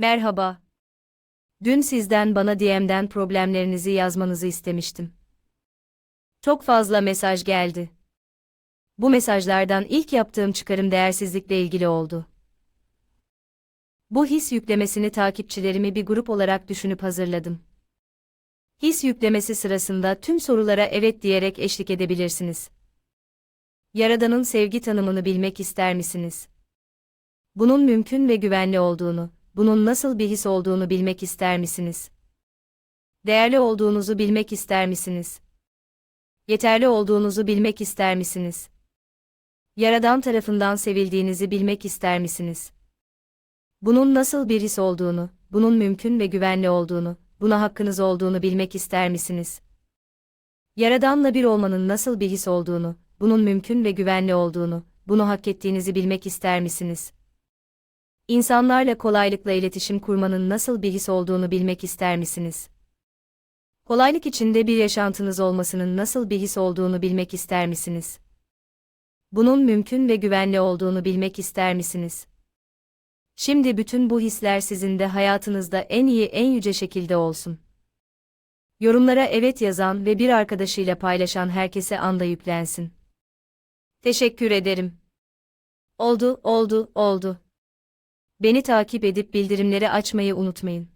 Merhaba. Dün sizden bana DM'den problemlerinizi yazmanızı istemiştim. Çok fazla mesaj geldi. Bu mesajlardan ilk yaptığım çıkarım değersizlikle ilgili oldu. Bu his yüklemesini takipçilerimi bir grup olarak düşünüp hazırladım. His yüklemesi sırasında tüm sorulara evet diyerek eşlik edebilirsiniz. Yaradan'ın sevgi tanımını bilmek ister misiniz? Bunun mümkün ve güvenli olduğunu, bunun nasıl bir his olduğunu bilmek ister misiniz? Değerli olduğunuzu bilmek ister misiniz? Yeterli olduğunuzu bilmek ister misiniz? Yaradan tarafından sevildiğinizi bilmek ister misiniz? Bunun nasıl bir his olduğunu, bunun mümkün ve güvenli olduğunu, buna hakkınız olduğunu bilmek ister misiniz? Yaradanla bir olmanın nasıl bir his olduğunu, bunun mümkün ve güvenli olduğunu, bunu hak ettiğinizi bilmek ister misiniz? İnsanlarla kolaylıkla iletişim kurmanın nasıl bir his olduğunu bilmek ister misiniz? Kolaylık içinde bir yaşantınız olmasının nasıl bir his olduğunu bilmek ister misiniz? Bunun mümkün ve güvenli olduğunu bilmek ister misiniz? Şimdi bütün bu hisler sizin de hayatınızda en iyi en yüce şekilde olsun. Yorumlara evet yazan ve bir arkadaşıyla paylaşan herkese anda yüklensin. Teşekkür ederim. Oldu, oldu, oldu. Beni takip edip bildirimleri açmayı unutmayın.